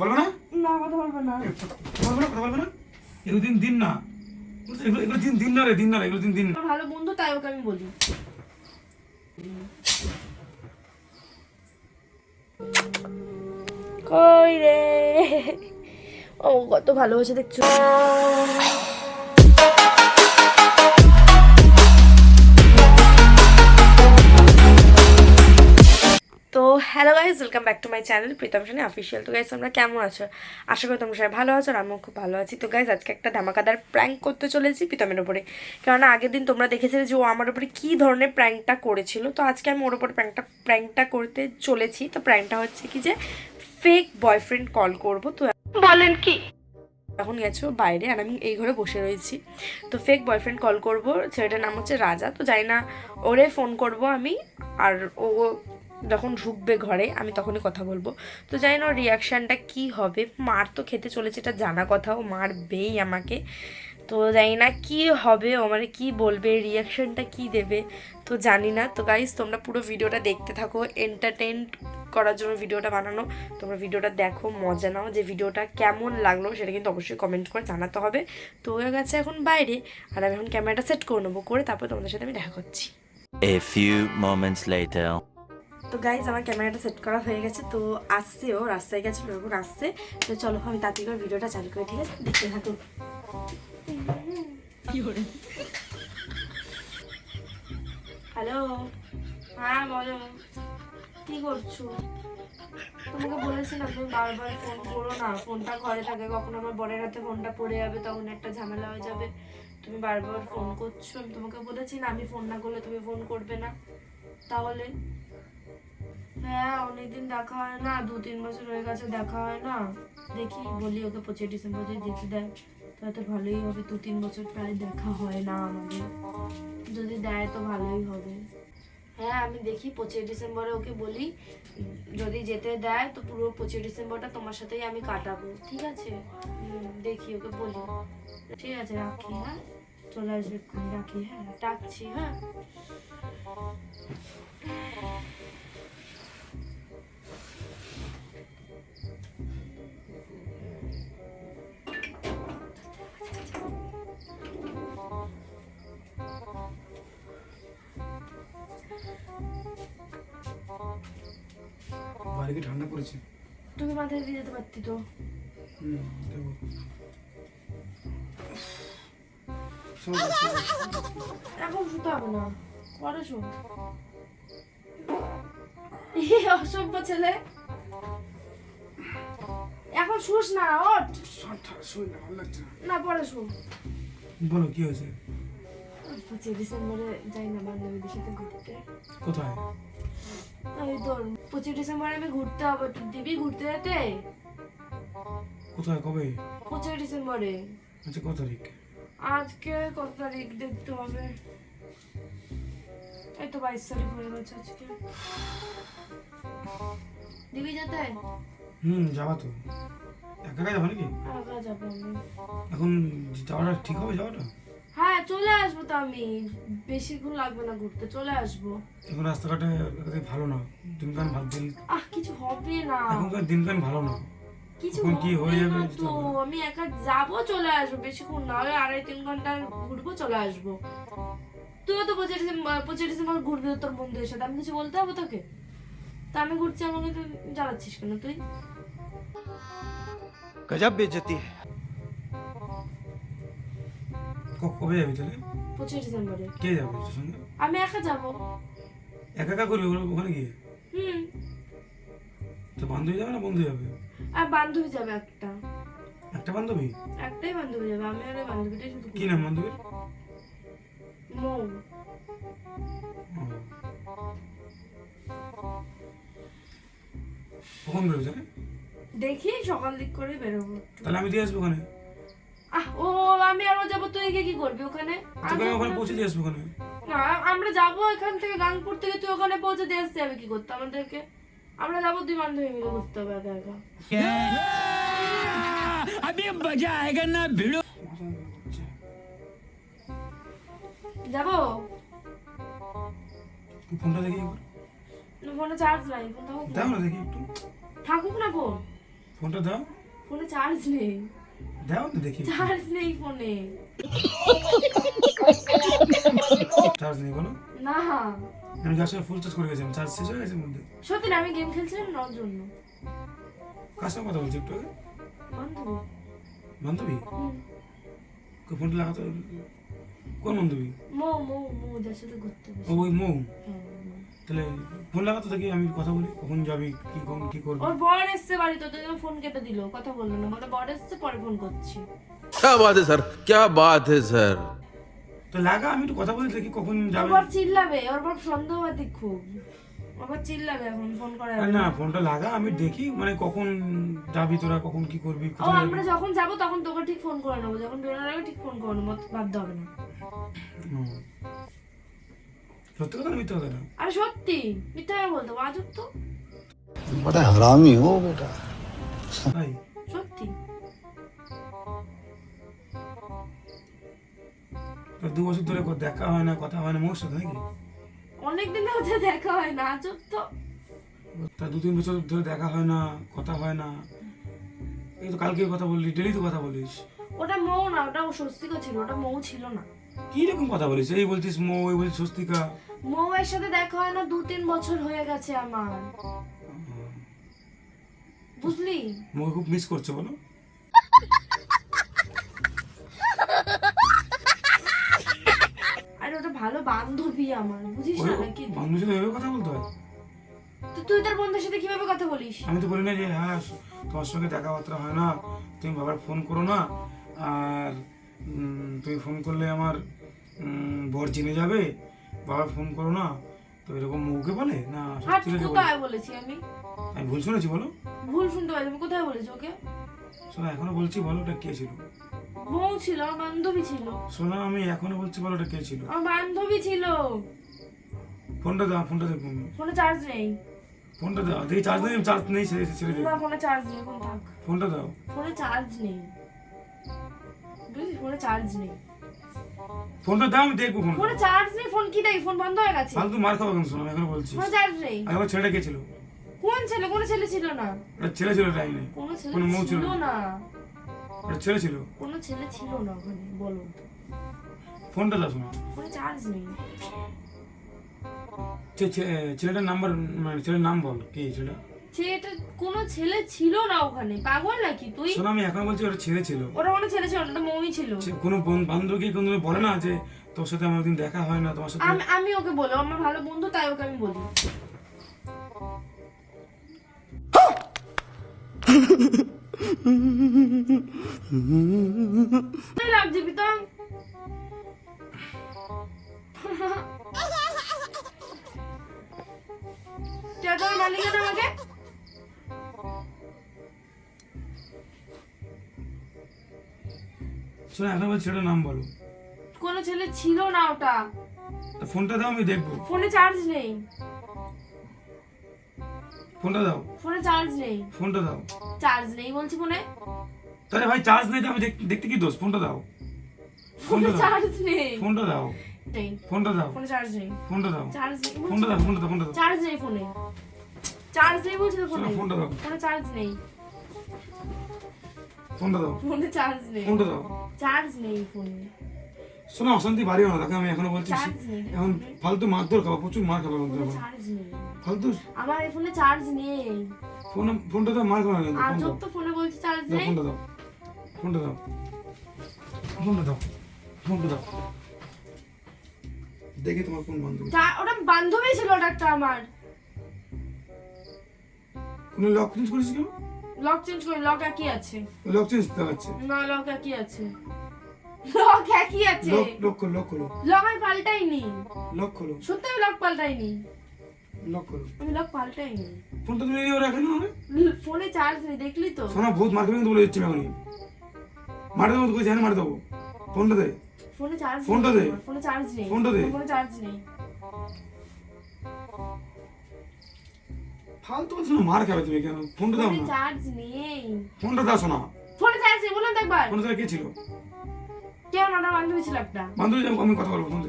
বলবে না? না কথা বলব না। বলবে না কথা বলবে না? এগুলো দিন দিন না। এগুলো এগুলো দিন দিন না রে দিন না রে এগুলো দিন দিন। ভালো বন্ধু তাই ওকে আমি বলি। কই রে? ও কত ভালোবাসে দেখছ। Hello guys welcome back to my channel Pritam Sunny official তো গাইজ তোমরা কেমন আছো? আশা করি তোমরা সবাই ভালো আছো আর আমিও খুব ভালো আছি। তো গাইজ আজকে একটা ধামাকাদার প্র্যাঙ্ক করতে চলেছি প্রীতমের ওপরে কেননা আগের দিন তোমরা দেখেছিলে যে ও আমার উপরে কী ধরনের প্র্যাঙ্কটা করেছিল। তো আজকে আমি ওর উপরে প্র্যাঙ্কটা প্র্যাঙ্কটা করতে চলেছি। তো প্র্যাঙ্কটা হচ্ছে কি যে ফেক বয়ফ্রেন্ড কল করব। তো বলেন কি? এখন গেছো বাইরে আর আমি এই ঘরে বসে রয়েছি। তো ফেক বয়ফ্রেন্ড কল করব ছেলেটার নাম হচ্ছে রাজা। তো জানি না ওরে ফোন করব আমি আর ও যখন ঢুকবে ঘরে, আমি তখনই কথা বলব। তো জানি না ওর রিয়াকশানটা কী হবে। মার তো খেতে চলেছে, এটা জানা কথা। ও মারবেই আমাকে। তো জানি না কি হবে, ও মানে কী বলবে রিয়াকশানটা কী দেবে, তো জানি না। তো গাইজ তোমরা পুরো ভিডিওটা দেখতে থাকো এন্টারটেন করার জন্য ভিডিওটা বানানো। তোমরা ভিডিওটা দেখো, মজা নাও যে ভিডিওটা কেমন লাগল, সেটা কিন্তু অবশ্যই কমেন্ট করে জানাতে হবে। তো হয়ে গেছে এখন বাইরে, আর আমি এখন ক্যামেরাটা সেট করে নেব, করে তারপর তোমাদের সাথে আমি দেখা করছি। A few moments later. তো গাইজ আমার ক্যামেরাটা সেট করা হয়ে গেছে, তো আসছে ও, রাস্তায় গেছে এখন আসছে। তো চলো আমি তাড়াতাড়ি করে ভিডিওটা চালু করে, ঠিক আছে? দেখতে থাকুন। হ্যালো হ্যাঁ বলো। কি করছ? তোমাকে বলেছি না, তুমি বারবার ফোন করো না। ফোনটা ঘরে থাকে, কখন আমার বরের হাতে ফোনটা পড়ে যাবে, তখন একটা ঝামেলা হয়ে যাবে। তুমি বারবার ফোন করছ, আমি তোমাকে বলেছি না, আমি ফোন না করলে তুমি ফোন করবে না। তাহলে? হ্যাঁ অনেকদিন দেখা হয় না, দু তিন বছর হয়ে গেছে দেখা হয় না। দেখি, বলি ওকে পঁচিশ ডিসেম্বর যদি দেখে দেয়। তাহলে তো ভালোই হবে, দু তিন বছর প্রায় দেখা হয় না আমাদের। যদি দেয় তো ভালোই হবে। হ্যাঁ আমি দেখি পঁচিশ ডিসেম্বরে ওকে বলি। যদি যেতে দেয় তো পুরো পঁচিশ ডিসেম্বরটা তোমার সাথেই আমি কাটাবো, ঠিক আছে? দেখি ওকে বলি। ঠিক আছে, রাখি হ্যাঁ? চলে আসবে, রাখি হ্যাঁ? ডাকছি হ্যাঁ? বাইরে কি ঠান্ডা পড়েছে? তুমি মাথায় দিয়ে যেতে পারতি তো। হুম দেবো। এখন শুতে হবে না। পরে শো অসভ্য ছেলে। এখন শুস না ওঠ। না পরে শো বলো কি হয়েছে? পঁচিশ ডিসেম্বরে যাই না বান্ধবীদের সাথে ঘুরতে কোথায় ওই তোর পঁচিশ ডিসেম্বরে আমি ঘুরতে হবে তুই দিবি ঘুরতে যেতে কোথায় কবে পঁচিশ ডিসেম্বরে আচ্ছা কত তারিখ আজকে কত তারিখ দেখতে হবে এই তো বাইশ তারিখ হয়ে গেছে আজকে দিবি যেতে হুম যাবা তো একা একা যাব নাকি একা যাব এখন যাওয়াটা ঠিক হবে যাওয়াটা হ্যাঁ চলে আসব তো আমি। বেশিক্ষণ লাগবে না ঘুরতে চলে আসব। এখন রাস্তাঘাটে ভালো না দিনকাল ভালো দিন আহ কিছু হবে না। এখনকার দিনকাল ভালো না। কিছু কি হয়ে যাবে তো আমি একা যাব চলে আসব। বেশিক্ষণ না হলে আড়াই তিন ঘণ্টা ঘুরবো চলে আসব। তুইও তো পঁচিশ পঁচিশ ডিসেম্বর ঘুরবি তোর বন্ধুদের সাথে। আমি কিছু বলতে হবে তোকে? তা আমি ঘুরছি আমাকে তুই জ্বালাচ্ছিস কেন তুই? গজব বেজতি হ্যাঁ কবে যাবি তাহলে? পঁচিশ ডিসেম্বরে। কে যাবে তোর সঙ্গে? আমি একা যাব। একা একা করবি ওখানে- ওখানে গিয়ে? হুম। তো বান্ধবী যাবে না বন্ধু যাবে? আর বান্ধবী যাবে একটা। একটা বান্ধবী? একটাই বান্ধবী যাবে আমি আর ওই বান্ধবীটাই শুধু কি নাম বান্ধবীর? মৌ। ও। কখন বেরোবে তাহলে? দেখি সকাল দিক করে বেরোবো। তাহলে আমি দিয়ে আসব ওখানে? ও আমি আরও যাব তুই গিয়ে কি করবি ওখানে? তোকে আমি ওখানে না। পৌঁছে দিয়ে আসব ওখানে। না আমরা যাব এখান থেকে গাংপুর থেকে তুই ওখানে পৌঁছে দিয়ে আসতে হবে কি করতে আমাদেরকে? আমরা যাব দুই বান্ধবী মিলে ঘুরতে হবে একা একা। যাব? তুই ফোনটা দেখি একবার। ফোনে চার্জ নাই ফোন থাকুক না। দাও না। দেখি একটু। থাকুক না ফোন। ফোনটা দাও। ফোনে চার্জ নেই। দাও তো দেখি। চার্জ নেই ফোনে চার্জ নেই বলো না। আমি যার সঙ্গে ফুল চার্জ করে গেছিলাম? চার্জ শেষ হয়ে গেছে মধ্যে? সত্যি না আমি গেম খেলছিলাম না ওর জন্য। কার সঙ্গে কথা বলছি একটু আগে? বান্ধবী। বান্ধবী। ফোনটা লাগাতে কোন বান্ধবী? মৌ মৌ মৌ যার সাথে ঘুরতে ওই হ্যাঁ, মৌ। তাহলে ফোন লাগাতে থাকি আমি কথা বলি কখন যাবি কি কখন কি করবি ওর বর এসছে বাড়িতে ওর জন্য ফোন কেটে দিল কথা বললো না বলে বর এসছে পরে ফোন করছি क्या बात है सर क्या बात है सर তো লাগা আমি একটু কথা বলি দেখি কখন ওর যাবে বর চিল্লাবে ওর বর সন্দেহবাদী খুব ওর বর চিল্লাবে এখন ফোন করে আরে না ফোনটা লাগা আমি দেখি মানে কখন যাবি তোরা কখন কি করবি ও কোথায় যাবি? আমরা যখন যাবো তখন তোকে ঠিক ফোন করে নেবো যখন বেরোনোর আগে ঠিক ফোন করে নেবো বাধ্য হবে না হুম। সত্যি কথা মিথ্যা কথা সত্যি মিথ্যা বলতো তো। বড় হারামি বেটা। ভাই সত্যি। দু বছর ধরে দেখা হয় না কথা হয় না মোর সাথে নাকি? অনেকদিন হচ্ছে দেখা হয় না আজব তো। তা দু তিন বছর ধরে দেখা হয় না কথা হয় না। এই তো কালকে কথা বললি ডেলি তো কথা বলিস। ওটা মৌ না ওটা স্বস্তিকা ছিল ওটা মৌ ছিল না। কি রকম কথা বলিস? এই বলছিস মৌ এই বলছিস স্বস্তিকা। মৌয়ের সাথে দেখা হয় না দু তিন বছর হয়ে গেছে আমার। বুঝলি? মো খুব মিস করছ বলো। আরে ওটা ভালো বান্ধবী আমার বুঝিস না নাকি? বান্ধবীর সাথে এভাবে কথা বলতে হয়? তো তুই তোর বন্ধুর সাথে কীভাবে কথা বলিস? আমি তো বলি না যে হ্যাঁ তোমার সঙ্গে দেখাবার্তা হয় না তুমি বাবার ফোন করো না আর তুমি ফোন করলে আমার বর জেনে যাবে বাবা ফোন করো না তো এরকম মুখে বলে না সত্যি করে কোথায় বলেছি আমি? আমি ভুল শুনেছি বলো। ভুল শুনতে পারি আমি কোথায় বলেছি ওকে? শোনা এখনও বলছি বলো ওটা কে ছিল। মৌ ছিল আমার বান্ধবী ছিল। শোনা আমি এখনও বলছি বলো ওটা কে ছিল। আমার বান্ধবী ছিল। ফোনটা দাও ফোনটা দাও ফোনে চার্জ নেই। ফোনটা দাও দেখি চার্জ নেই চার্জ নেই ছেড়ে ছেড়ে দে ফোনে চার্জ নেই এখন থাক। ফোনটা দাও। ফোনে চার্জ নেই। বুঝলি? ফোনে চার্জ নেই। ফোনটা দাও আমি দেখব ফোন ফোনে চার্জ নেই ফোন কি দেয় ফোন বন্ধ হয়ে গেছে। ফালতু মার খাব কেন শোনো এখনও বলছি। ফোনে চার্জ নেই। আমার ছেলেটা কে ছিল? কোন ছেলে? কোন ছেলে ছিল না। ওটা ছেলে ছিল টাইমে কোনো ছেলে ছিল না। ওটা ছেলে ছিল। কোনো ছেলে ছিল না ওখানে বলো। ফোনটা দাও শোনো। ফোনে চার্জ নেই। ছেলেটার নাম্বার মানে ছেলের নাম বল কি ছেলেটা? ছেলেটা কোনো ছেলে ছিল না ওখানে পাগল নাকি তুই? শোনো আমি এখন বলছি ওটা ছেলে ছিল। ওটা কোনো ছেলে ছিল না ওটা মৌই ছিল। সে কোনো বন- বান্ধবী কোনো বলে না যে তোর সাথে আমার একদিন দেখা হয় না তোমার সাথে আমি আমি ওকে বলি আমার ভালো বন্ধু তাই ওকে আমি বলি। তুই লাগছে প্রীতম? চেতন মালিক আমাকে? শোনো এখন বলছি ছেলেটার নাম বলো। কোনো ছেলে ছিল না ওটা। তা ফোনটা দাও আমি দেখব। ফোনে চার্জ নেই। ফোনটা দাও। ফোনে চার্জ নেই। ফোনটা দাও। চার্জ নেই বলছি ফোনে। তাহলে ভাই চার্জ নেই তো আমি দেখ- দেখতে কি দোষ? ফোনটা দাও। ফোনে ফোনটা দাও। চার্জ নেই। ফোনটা দাও। নেই। ফোনটা দাও। ফোনে চার্জ নেই। ফোনটা দাও। চার্জ নেই। ফোনটা দাও ফোনটা দাও ফোনটা দাও। চার্জ নেই ফোনে। চার্জ নেই বলছি তো ফোনে ফোনটা দাও। ফোনে চার্জ নেই। ফোনটা দাও। ফোনে চার্জ নেই। ফোনটা দাও। চার্জ নেই ফোনে শোনো অশান্তি বাড়িও না দেখো আমি এখনও বলছি এখন ফালতু মারধর খাব প্রচুর মার খাব চার্জ নেই। ফালতু। আমার এই ফোনে চার্জ নেই। ফোন ফোনটা দাও মার খাব না আজব তো ফোনে বলছি চার্জ নেই। ফোনটা দাও। ফোনটা দাও। ফোনটা দাও। ফোনটা দাও। দেখি তোমার কোন বান্ধবী ওটা বান্ধবী ছিল ওটা একটা আমার। লক চেঞ্জ করেছি কেন? লক চেঞ্জ করি লক একই আছে। লক চেঞ্জ দেখাচ্ছে না লক একই আছে। লক একই আছে। লক লক খোলো লক খোলো লক আমি পাল্টাইনি। লক খোলো সত্যি আমি লক পাল্টাইনি। লক খোলো আমি লক পাল্টাইনি। ফোনটা তুমি নিয়ে রাখে না ফোনে চার্জ নেই দেখলি তো? শোনা বহুত মার খাবে কিন্তু বলে দিচ্ছি আমি মারে দেবো তোকে জানে মারে দেবো। ফোনটা দে। ফোনে চার্জ ফোনটা দে। ফোনে চার্জ নেই। ফোনটা দে। ফোনে চার্জ নেই। ফালতু বলছো না মার খাবে তুমি কেন? ফোনটা দাও ফোনে না। চার্জ নেই। ফোনটা দাও শোনা। ফোনে চার্জ নেই বললাম তো একবার। ফোনটা কে ছিল? কেউ না ওটা বান্ধবী ছিল একটা। বান্ধবী আমি কথা বলব ফোন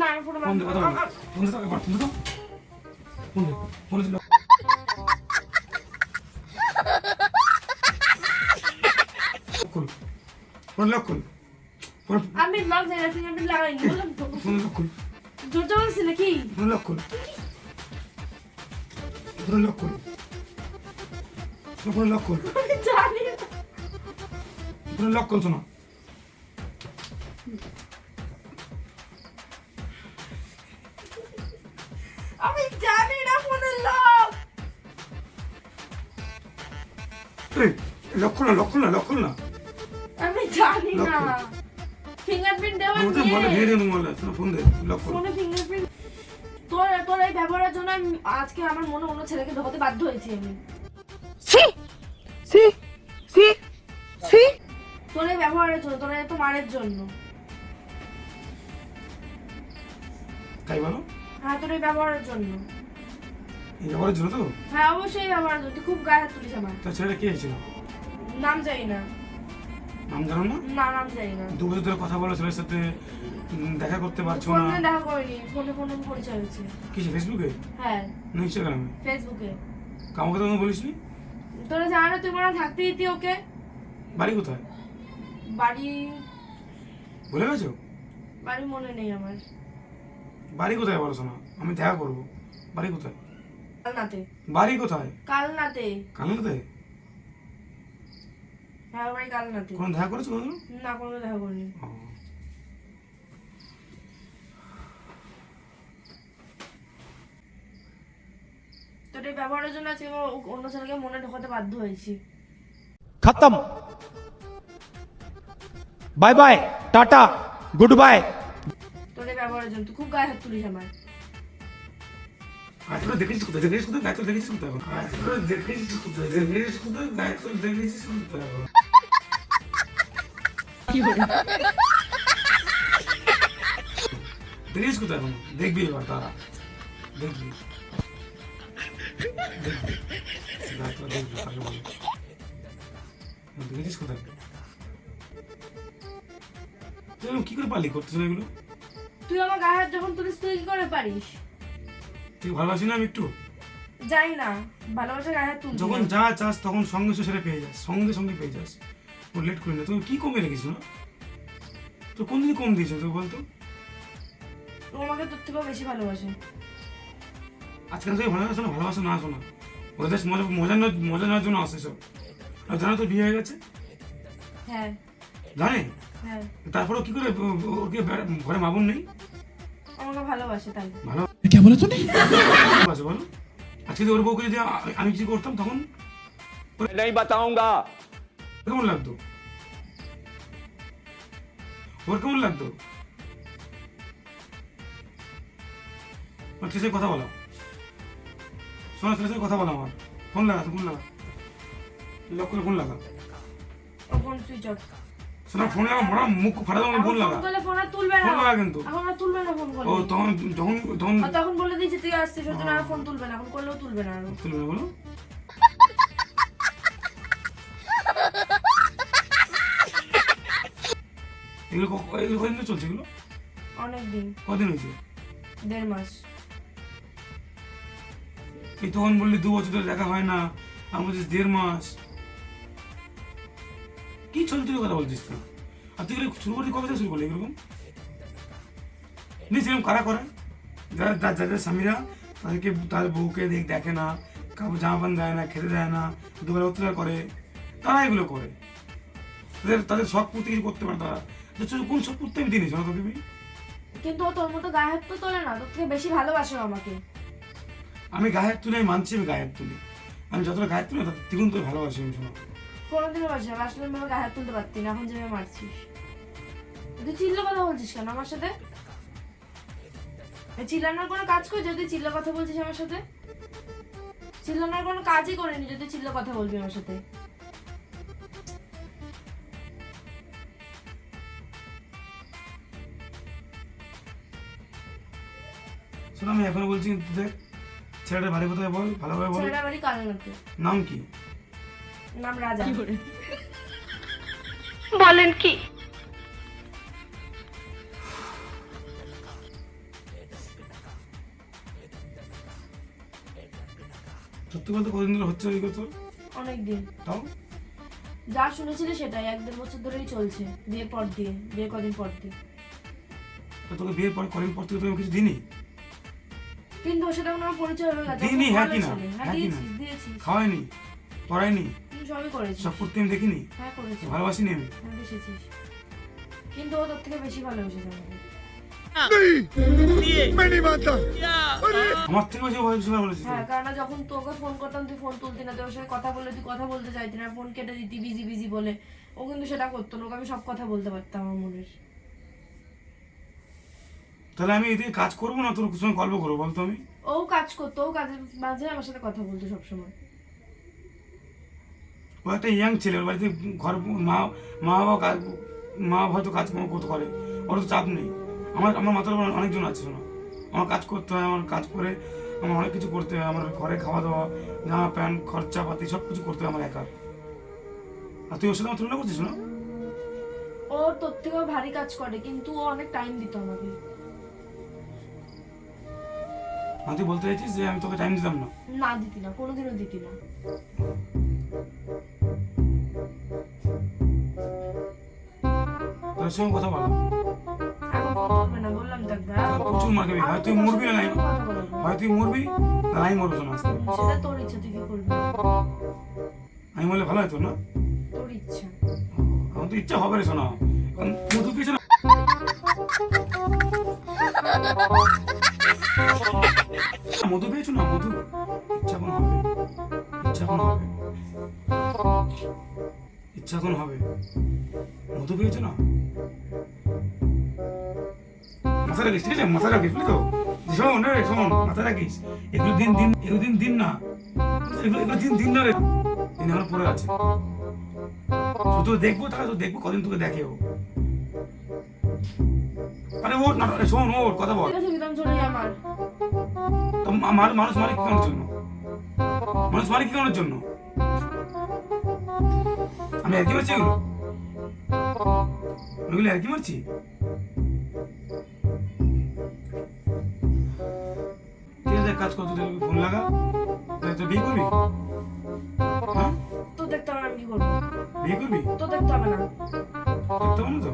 না ফোনে ফোন কথা বলব। ফোন দে একবার ফোন দে তো। ফোন ফোন দে। ফোন লক খুল। আমি লক যাই না ফিঙ্গারপ্রিন্ট বললাম তো। ফোন লক খুল। জোর বলছি নাকি? ফোন লক খুল। ফোন লক খুল ফোন লক খুল আমি জানি না। ফোন লক খুল শোনো আমি জানি না ফোনের লক লক খুল লক খুল লক খুল আমি জানি না। ফিঙ্গারপ্রিন্ট দেওয়া শোনো ফোন দে লক খুল ফোনে ফিঙ্গারপ্রিন্ট তোর এই ব্যবহারের জন্য আজকে আমার মনে অন্য ছেলেকে ঢোকাতে বাধ্য হয়েছি আমি। তোর এই ব্যবহারের জন্য তোর এত মারের জন্য। তাই বলো? হ্যাঁ তোর এই ব্যবহারের জন্য। এই ব্যাপারের জন্য তো? হ্যাঁ অবশ্যই ব্যবহারের জন্য। তুই খুব গায়ে হাত তুলিস আমার। তার ছেলেটা কে ছিল নাম জানি না। নাম জানো না? না নাম জানি না। দু বছর ধরে কথা বলো ছেলের সাথে দেখা করতে পারছ না? ফোনে দেখা করিনি ফোনে ফোনে পরিচয় হয়েছে। কিছু ফেসবুকে? হ্যাঁ। না ইনস্টাগ্রামে? ফেসবুকে। কামাকে তো বলিস নি তোরা জানো তুই হয় থাকতে দিতি ওকে। বাড়ি কোথায়? বাড়ি ভুলে গেছো? বাড়ি মনে নেই আমার। বাড়ি কোথায় বলো শোনা আমি দেখা করব। বাড়ি কোথায়? কালনাতে। বাড়ি কোথায়? কালনাতে। কানাডাতে হ্যাঁ বাড়ি কালনাতে কোনো দেখা করেছ কোনো না কোনো দেখা করিনি। তো এটা ব্যবহারের জন্য আজকে আমার অন্য ছেলেকে মনে ঢোকাতে বাধ্য হয়েছি। খতম। বাই বাই টাটা গুড বাই। তোরে ব্যবহারের জন্য। তুই খুব গায়ে হাত তুলিস আমার আর তোরা দেখিস কোথায়? দেখিস কোথায়? গায়ে তোর দেখিস কোথায়? এখন আর তোরা দেখিস কোথায়? দেখিস কোথায়? গায়ে তোর দেখিস কোথায়? এখন দেখেছিস কোথায় এখন দেখবি এবার তারা দেখবি কোথায় তুই কি করে পালি করতেছ এগুলো তুই আমার গায়ে হাত যখন তুলিস তুই কি করে পারিস তুই ভালোবাসি না আমি একটু জানি না ভালোবাসা গায়ে হাত তুলবি যখন যা চাস তখন সঙ্গে সঙ্গে সেটা পেয়ে যাস সঙ্গে সঙ্গে পেয়ে যাস লেট করি না তুমি কি কমে রেখেছো না তো কোন দিকে কম দিয়েছো তুই বলতো ও আমাকে তোর থেকেও বেশি ভালোবাসে আজকাল তুই ভালোবাসো না ভালোবাসো না আসো না ওরা জাস্ট মজা মজা নেওয়ার মজা নেওয়ার জন্য আসে সব আর জানো তো বিয়ে হয়ে গেছে হ্যাঁ জানে হ্যাঁ তারপরেও কি করে ও- ও- ওকে বে- ঘরে মামুন নেই আমাকে ভালোবাসে তাই ভালো কে বলে তুমি ভালোবাসে বলো আজকে যদি ওর বউকে যদি আ- আমি কিছু করতাম তখন नहीं बताऊंगा কেমন লাগতো? ওর কেমন লাগতো? ওর সাথে কথা বলো। শোনো সাথে কথা বলো আমার। ফোন লাগা ফোন লাগা। লক করে ফোন লাগা। Phone switch off. শোনো ফোন লাগা বড় মুখ ফাটা দাও ফোন লাগা। ফোন তুলবে না। ফোন লাগা কিন্তু। এখন তুলবে না ফোন ও তখন যখন তখন তখন বলে দিয়েছি তুই আসছিস ওর জন্য আর ফোন তুলবে না। এখন করলেও তুলবে না। তুলবে না বলো। এগুলো ক- এগুলো কদিন চলছে এগুলো? অনেক দিন কদিন হয়েছে? দেড় মাস। তখন বললি দু বছর ধরে দেখা হয় না আমি বলছিস দেড় মাস। কি চলছে কথা বলছিস তুই আর তুই শুরু করলি কবে থেকে শুরু করলি এরকম নিস এরকম কারা করে? যারা যাদের স্বামীরা তাদেরকে তাদের বউকে দেখ দেখে না কাপড় জামা প্যান্ট দেয় না খেতে দেয় না দুবেলা অত্যাচার করে তারা এগুলো করে। তাদের তাদের শখ পূর্তি কিছু করতে পারে তারা। কোন শখ পূর্তি আমি দিনিস না তোকে আমি কিন্তু ও তোর মতো গায়ে হাত তো তোলে না তোর থেকে বেশি ভালোবাসে ও আমাকে। আমি গায়ের তুলে আমি মানছি আমি গায়ের তুলি। আমি যতটা গায়ের তুলি তার দ্বিগুণ তোর ভালোবাসি আমি শোনো কোনোদিনও বাসে না আসলে আমি গায়ে হাত তুলতে পারতি না এখন যেভাবে মারছিস তুই চিল্লো কথা বলছিস কেন আমার সাথে? চিল্লানোর কোনো কাজ করে যদি চিল্লো কথা বলছিস আমার সাথে। চিল্লানোর কোনো কাজই করিনি যদি চিল্লো কথা বলবি আমার সাথে। শোনো আমি এখনও বলছি কিন্তু দেখ ছেলেটা বাড়ি কোথায় বল? ভালোভাবে বল। ছেলেটা বাড়ি কালনাতে নাম কি? নাম রাজা। সত্যি বলতে কদিন ধরে হচ্ছে ওই কথা? অনেক দিন তাও? যা শুনেছিলে সেটাই এক দেড় বছর ধরেই চলছে বিয়ের পর দিয়ে বিয়ে কদিন পর দিয়ে। তোকে বিয়ের পর কদিন পর থেকে তো আমি কিছু দিইনি? কিন্তু ওর সাথে এখন আমার পরিচয় হয়ে গেছে দিইনি, হ্যাঁ কি না? হ্যাঁ হ্যাঁ কি না? দিয়েছিস খাওয়াইনি পড়াইনি। সবই করেছিস সব করতে আমি দেখিনি? হ্যাঁ করেছিস ভালোবাসিনি আমি? হ্যাঁ কিন্তু ও তোর থেকে বেশি ভালোবেসেছে আমাকে আমার হ্যাঁ কারণ যখন তোকে ফোন করতাম তুই ফোন তুলতি না। তোর সঙ্গে কথা বললে তুই কথা বলতে চাইতি না। ফোন কেটে দিতি বিজি বিজি বলে। ও কিন্তু সেটা করতো না। ওকে আমি সব কথা বলতে পারতাম আমার মনের। তাহলে আমি এদিকে কাজ করব না? তোর সঙ্গে গল্প করব বলতো আমি। ও কাজ করতো ও কাজের মাঝে আমার সাথে কথা বলতো সবসময়। ও একটা ইয়াং ছেলে ওর বাড়িতে ঘর মা মা বাবা কাজ মা বাবা হয়তো কাজ কর্ম করতে পারে ওর তো চাপ নেই। আমার আমার মাথার উপর অনেকজন আছে শোনো। আমার কাজ করতে হয় আমার কাজ করে আমার অনেক কিছু করতে হয় আমার ঘরে খাওয়া দাওয়া জামা প্যান্ট খরচা পাতি সব কিছু করতে হয় আমার একার আর তুই ওর সাথে আমার তুলনা করছিস না ও তোর থেকেও ভারী কাজ করে কিন্তু ও অনেক টাইম দিত আমাকে। আর তুই বলতে চাইছিস যে আমি তোকে টাইম দিতাম না। না দিতি না কোনোদিনও দিতি না। তোর সঙ্গে কথা বলো প্রচুর মার খাবি। হয় তুই মরবি না নাই হয় তুই মরবি? না আমি মরবো শোনো আজকে সেটা তোর ইচ্ছা তুই কি করবি? আমি বললে ভালো হতো না? তোর ইচ্ছা। আমার তো ইচ্ছা হবে রে শোনা মধু পেয়েছে না। মধু পেয়েছ না? মধু? ইচ্ছা কোন হবে? ইচ্ছা কোন হবে? ইচ্ছা কোন হবে? মধু পেয়েছ না? মাথা রাখিস, ঠিক আছে? মাথা রাখিস, বুঝলি তো? শোন রে শোন, মাথা রাখিস। এগুলো দিন দিন, এগুলো দিন দিন না। এগুলো এগুলো দিন দিন না রে। দিন আমার পড়ে আছে। শুধু দেখব তাহলে, তো দেখব, কদিন তোকে দেখে ও। আরে ওর না শোন ওর কথা বল। আমার তো মানুষ মানে কি কারণের জন্য? মানুষ মানে কি কারণের জন্য? আমি কি মারছি এগুলো? ওগুলো কি মারছি? ঠিক আছে কাজ কর তুই ফোন লাগা। তাহলে তুই বিয়ে করবি? হ্যাঁ? তো দেখতে হবে আমি কি করব। বিয়ে করবি? তো দেখতে হবে না। দেখতে পাবো না তো?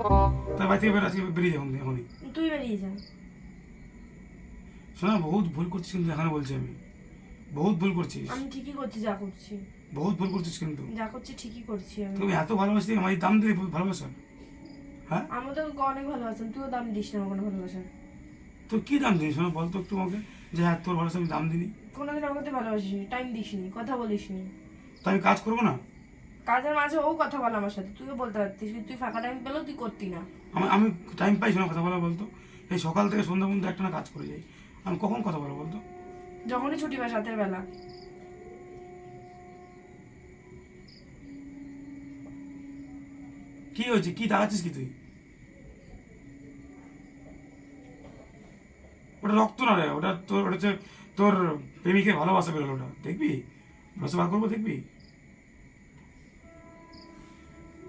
তার বাড়ি থেকে আজকে বেরিয়ে যাব এখনই। তুই বেরিয়ে যা। শোনা বহুত ভুল করছিস কিন্তু এখানে বলছি আমি। বহুত ভুল করছিস। আমি ঠিকই করছি যা করছি। বহুত ভুল করছিস কিন্তু। যা করছি ঠিকই করছি আমি। তুমি এত ভালোবাসি আমার দাম দিলে ভালোবাসা? হ্যাঁ? আমি তো অনেক ভালোবাসেন তুইও দাম দিস না আমার কোনো ভালোবাসার। তো কি দাম দিস? শোনা বলতো একটু আমাকে যে হ্যাঁ তোর ভালোবাসা আমি দাম দিনি কোনোদিন আমাকে ভালোবাসিস টাইম দিসনি কথা বলিস নি তো আমি কাজ করব না? কাজের মাঝে ও কথা বল আমার সাথে। তুইও বলতে পারতিস তুই ফাঁকা টাইম পেলেও তুই করতি না। আমি আমি টাইম পাইছি না কথা বলা বলতো। এই সকাল থেকে সন্ধ্যা পর্যন্ত একটা না কাজ করে যাই। আমি কখন কথা বলব বলতো? যখনই ছুটি পাই রাতের বেলা। কি হয়েছে? কি দাঁড়াচ্ছিস কি তুই? ওটা রক্ত না রে? ওটা তোর ওটা হচ্ছে তোর প্রেমিকের ভালোবাসা বেরোলো ওটা। দেখবি? ভালোবাসা বার করব দেখবি?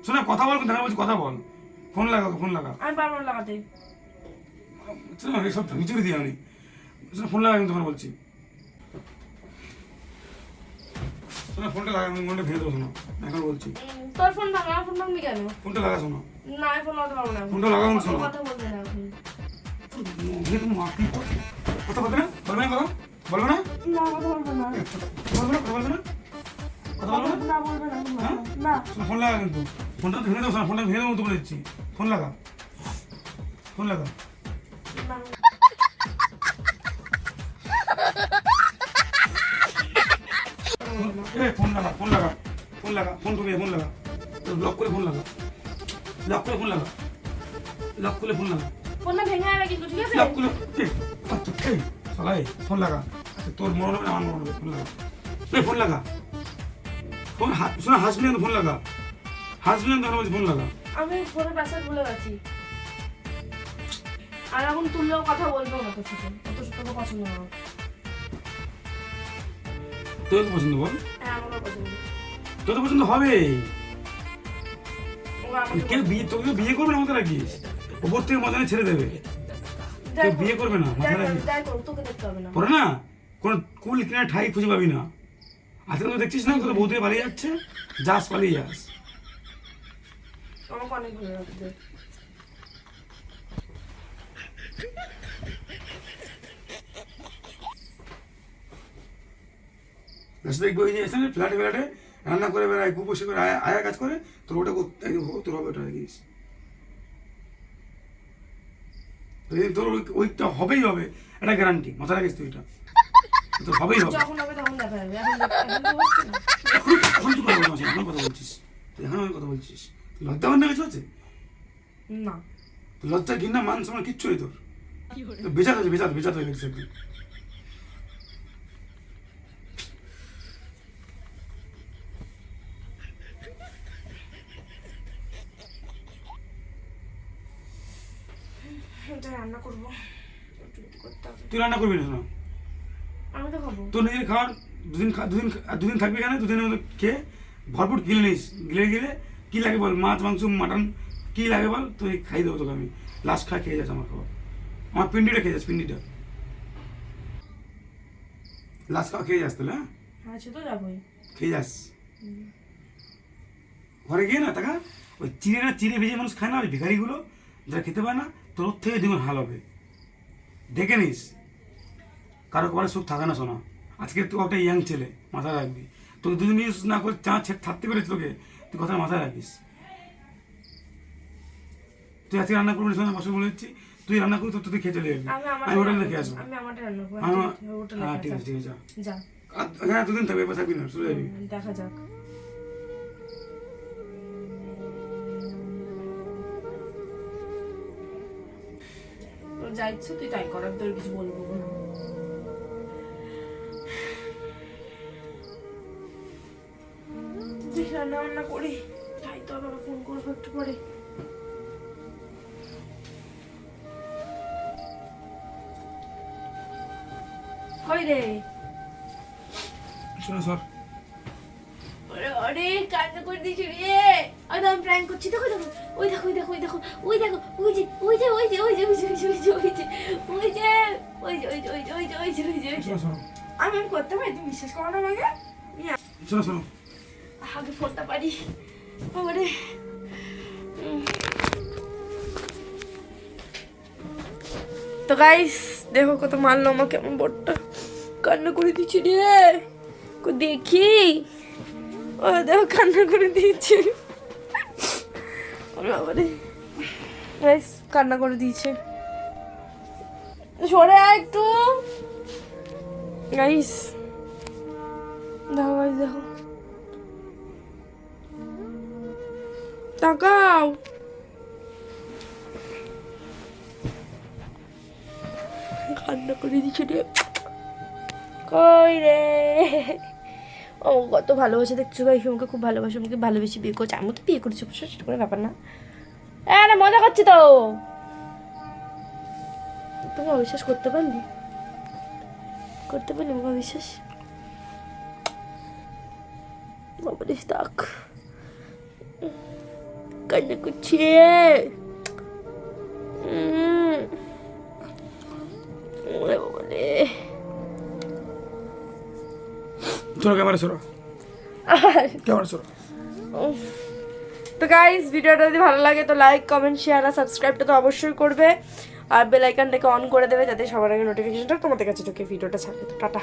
শোনা কথা বল দেখা বলছি কথা বল। ফোন লাগা ফোন লাগা। আমি পারব না লাগাতে। শোনা এসব ভেঙে দিই আমি শোনা ফোন লাগা আমি তখন বলছি। শোনা ফোনটা লাগা আমি ফোনটা ভেঙে দেবো শোনা। এখন বলছি। তোর ফোন ভাঙা ফোন ভাঙবি কেন? ফোনটা লাগা শোনা। না আমি ফোন লাগাতে পারব না ফোনটা লাগাও না, শোনো। কথা বলতে না। কথা বলবে না? বলবে না বলবে না? বলবে না। বলবে না? না বলবে না হ্যাঁ? ফোন লাগা কিন্তু ফোনটা ভেঙে দেবো শোনা, ফোনটা ভেঙে দেবো তো বলে দিচ্ছি ফোন লাগা ফোন লাগা এ ফোন লাগা ফোন লাগা ফোন লাগা ফোন ঢুকে ফোন লাগা লক করে ফোন লাগা লক করে ফোন লাগা লক করে ফোন লাগা ফোনটা ভেঙে যাবে কিন্তু ঠিক আছে লক করে আচ্ছা এই শালা ফোন লাগা আচ্ছা তোর মরণ হবে না আমার মরণ হবে ফোন লাগা এই ফোন লাগা ফোন শোনা হাসবি না তো ফোন লাগা। হাসবি না তখন ফোন লাগা। আমি ফোনের পাসওয়ার্ড ভুলে গেছি। আর এখন তুললেও কথা বলব না তোর সাথে। অত তোকে পছন্দ না। তোর তো পছন্দ বল। হ্যাঁ পছন্দ। তোর তো পছন্দ হবে। কেউ বিয়ে তোকে বিয়ে করবে না মাথা রাখিস। ওপর থেকে মজা ছেড়ে দেবে। বিয়ে করবে না মাথা না। পরে না কোনো কুল কিনা ঠাই খুঁজে পাবি না। আজকে তো দেখছিস না তোর বৌদি পালিয়ে যাচ্ছে? যাস পালিয়ে যাস। আমাকে অনেক ভালো লাগবে রাস্তা ওই যে এখানে ফ্ল্যাটে ফ্ল্যাটে রান্না করে বেড়ায় খুব বসে করে আয়া কাজ করে তোর ওটা করতে তোর হবে ওটা এই তোর ওই- ওইটা হবেই হবে এটা গ্যারান্টি মাথা রাখিস তুই এটা। তোর হবেই হবে। যখন হবে তখন দেখা যাবে। এখন এখন তো কথা বলছিস এখন কথা বলছিস। তুই এখন কথা বলছিস। তুই লজ্জা বান্না কিছু আছে? না। লজ্জা ঘৃণা মান সম্মান কিচ্ছু নেই তোর। বেজাত আছে বেজাত বেজাত হয়ে গেছে একদম রান্না করব। তুই রান্না করবি না শোনা। তো নিজের খাওয়ার দুদিন দুদিন দুদিন থাকবি এখানে দুদিনের খেয়ে ভরপুর গিলে নিস। গিলে গিলে কী লাগে বল? মাছ মাংস মাটন কী লাগে বল? তুই খাই দেবো তোকে আমি। লাস্ট খেয়ে যাস আমার খাবার আমার পিন্ডিটা খেয়ে যাস পিন্ডিটা। লাস্ট খাওয়া খেয়ে যাস তাহলে হ্যাঁ? তো যাবোই। খেয়ে যাস। ঘরে গিয়ে না টাকা ওই চিড়ে না চিড়ে ভেজে মানুষ খায় না? ওই ভিখারিগুলো যারা খেতে পারে না তোর থেকে দ্বিগুণ হাল হবে। দেখে নিস। কারও কপালে সুখ থাকে না শোনা আজকে তুই একটা ইয়াং ছেলে মাথায় রাখবি। তোকে দুদিন ইউজ না করে চা থাকতে পেরেছি তোকে। তুই কথা মাথায় রাখিস। তুই আজকে রান্না করবি শোনা বসে বলে দিচ্ছি। তুই রান্না করবি তোর তুই খেয়ে চলে যাবি আমি হোটেল দেখে আসব। করব আমার হোটেলে হ্যাঁ ঠিক আছে ঠিক আছে যা। যা। আর এখানে দুদিন থাকবে এবার থাকবি না চলে যাবি। দেখা যাক। তোর যা ইচ্ছে তুই তাই কর আমি তোর কিছু বলব না। পারি ওরে তো গাইস দেখো কত মারলো আমার বড়টা কান্না করে দিচ্ছি রে। দেখি। ও দেখো, কান্না করে দিয়েছে বাবারে। গাইস কান্না করে দিয়েছে সরে আয় একটু। গাইস দেখো গাইস দেখো। তাকাও কান্না করে দিচ্ছে রে। কই রে? ও, কত ভালোবাসে দেখছ ভাই আমাকে খুব ভালোবাসে আমাকে ভালোবেসে বিয়ে করছে। আমি তো বিয়ে করেছি সেটা করে ব্যাপার না। না মজা করছি তো। তুমি অবিশ্বাস করতে পারলি? করতে পারলি আমাকে অবিশ্বাস? বাবারে তাক কান্না করছে চলো ক্যামেরা সরো ক্যামেরা সরো তো গাইস ভিডিওটা যদি ভালো লাগে তো লাইক কমেন্ট শেয়ার আর সাবস্ক্রাইবটা তো অবশ্যই করবে। আর বেল আইকনটাকে অন করে দেবে যাতে সবার আগে নোটিফিকেশনটা তোমাদের কাছে ঢোকে ভিডিওটা ছাড়বে। তো টাটা।